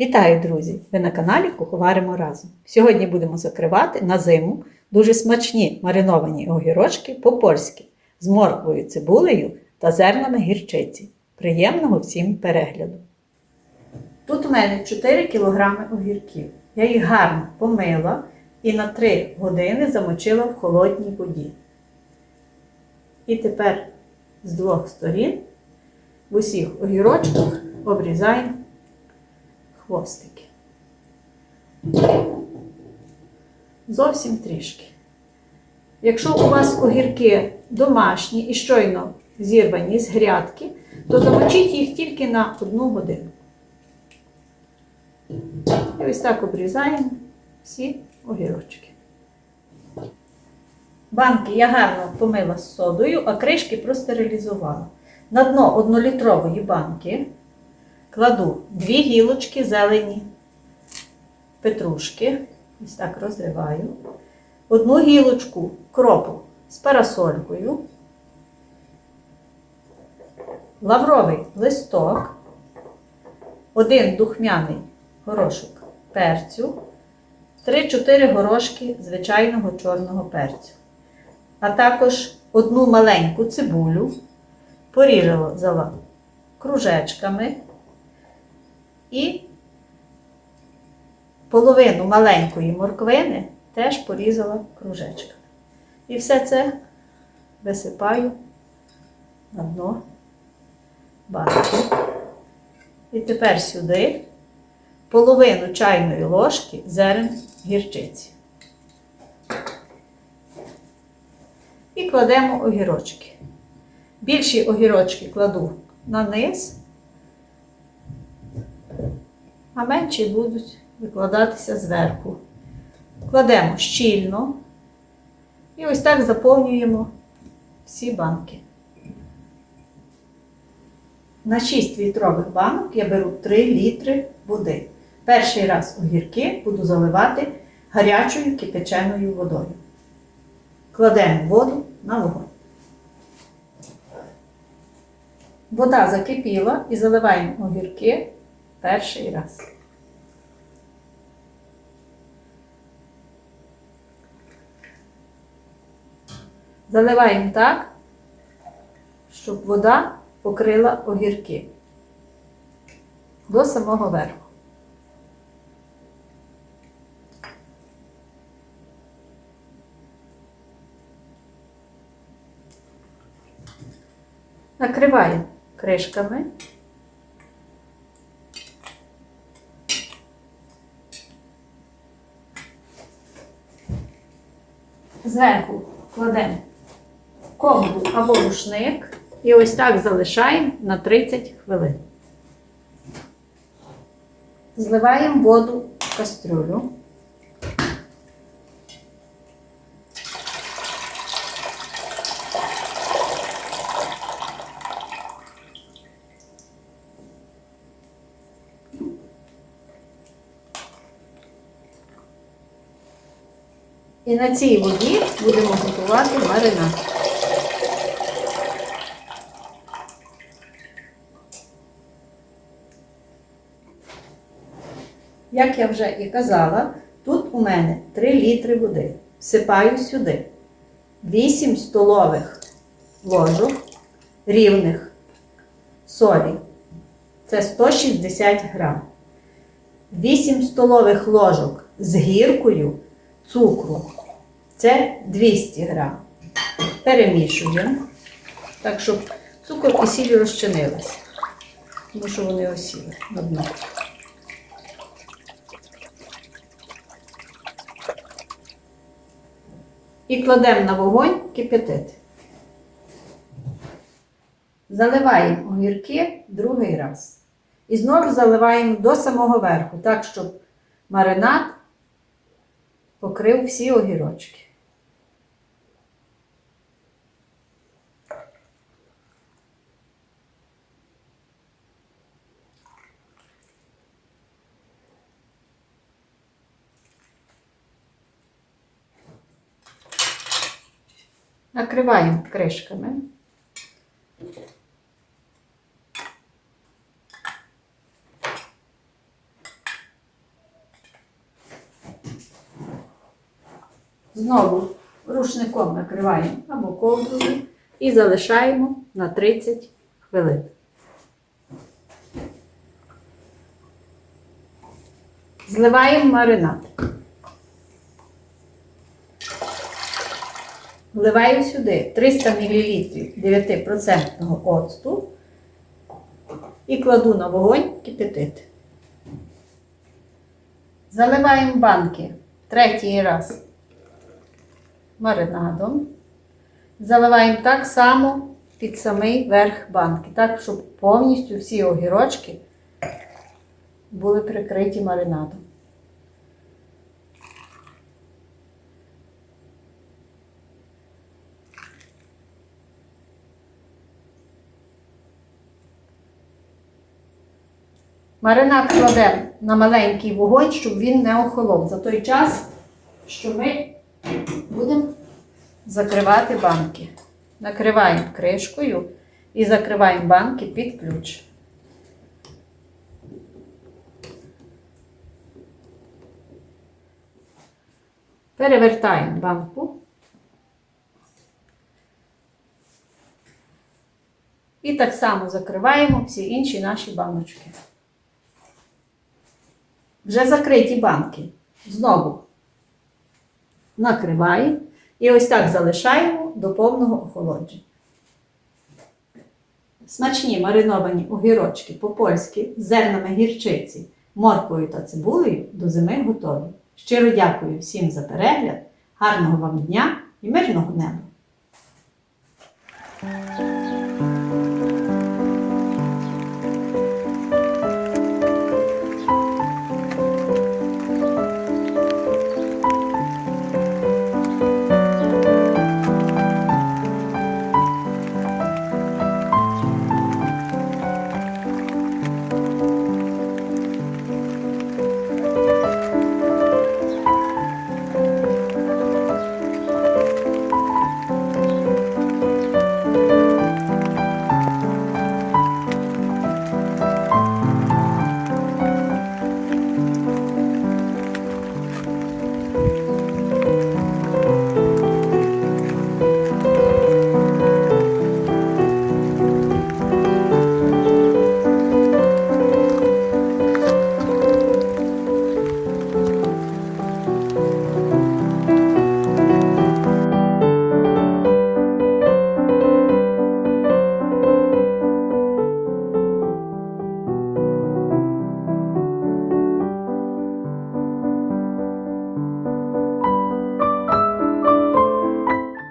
Вітаю, друзі! Ви на каналі Куховаримо разом. Сьогодні будемо закривати на зиму дуже смачні мариновані огірочки по-польськи з морквою, цибулею та зернами гірчиці. Приємного всім перегляду! Тут у мене 4 кг огірків. Я їх гарно помила і на 3 години замочила в холодній воді. І тепер з двох сторін в усіх огірочках обрізаємо хвостики. Зовсім трішки. Якщо у вас огірки домашні і щойно зірвані з грядки, то замочіть їх тільки на одну годину. І ось так обрізаємо всі огірочки. Банки я гарно помила з содою, а кришки простерилізувала. На дно однолітрової банки кладу дві гілочки зелені петрушки, ось так розриваю, одну гілочку кропу з парасолькою, лавровий листок, один духмяний горошок перцю, 3-4 горошки звичайного чорного перцю, а також одну маленьку цибулю, порізала кружечками і половину маленької морквини теж порізала кружечками. І все це висипаю на дно банки. І тепер сюди половину чайної ложки зерен гірчиці. І кладемо огірочки. Більші огірочки кладу на низ, а менші будуть викладатися зверху. Кладемо щільно і ось так заповнюємо всі банки. На 6 літрових банок я беру 3 літри води. Перший раз огірки буду заливати гарячою кипяченою водою. Кладемо воду на вогонь. Вода закипіла і заливаємо огірки перший раз. Заливаємо так, щоб вода покрила огірки до самого верху. Накриваємо кришками. Зверху кладемо ковдру або рушник і ось так залишаємо на 30 хвилин. Зливаємо воду в кастрюлю. І на цій воді будемо готувати маринад. Як я вже і казала, тут у мене 3 літри води. Всипаю сюди 8 столових ложок рівних солі. Це 160 грам. 8 столових ложок з гіркою цукру. Це 200 грам. Перемішуємо, так, щоб цукор і сіль розчинилися, тому що вони осіли на дно. І кладемо на вогонь кип'ятити. Заливаємо огірки другий раз. І знову заливаємо до самого верху, так, щоб маринад покрив всі огірочки. накриваємо кришками. Знову рушником накриваємо або ковдру і залишаємо на 30 хвилин. Зливаємо маринад. Вливаю сюди 300 мл 9% оцту і кладу на вогонь кипятити. Заливаємо банки третій раз маринадом. Заливаємо так само під самий верх банки, так, щоб повністю всі огірочки були прикриті маринадом. Маринад кладемо на маленький вогонь, щоб він не охолов. За той час, що ми будемо закривати банки. Накриваємо кришкою і закриваємо банки під ключ. Перевертаємо банку. І так само закриваємо всі інші наші баночки. Вже закриті банки. Знову накриваємо і ось так залишаємо до повного охолодження. Смачні мариновані огірочки по-польськи з зернами гірчиці, морквою та цибулею до зими готові. Щиро дякую всім за перегляд, гарного вам дня і мирного неба!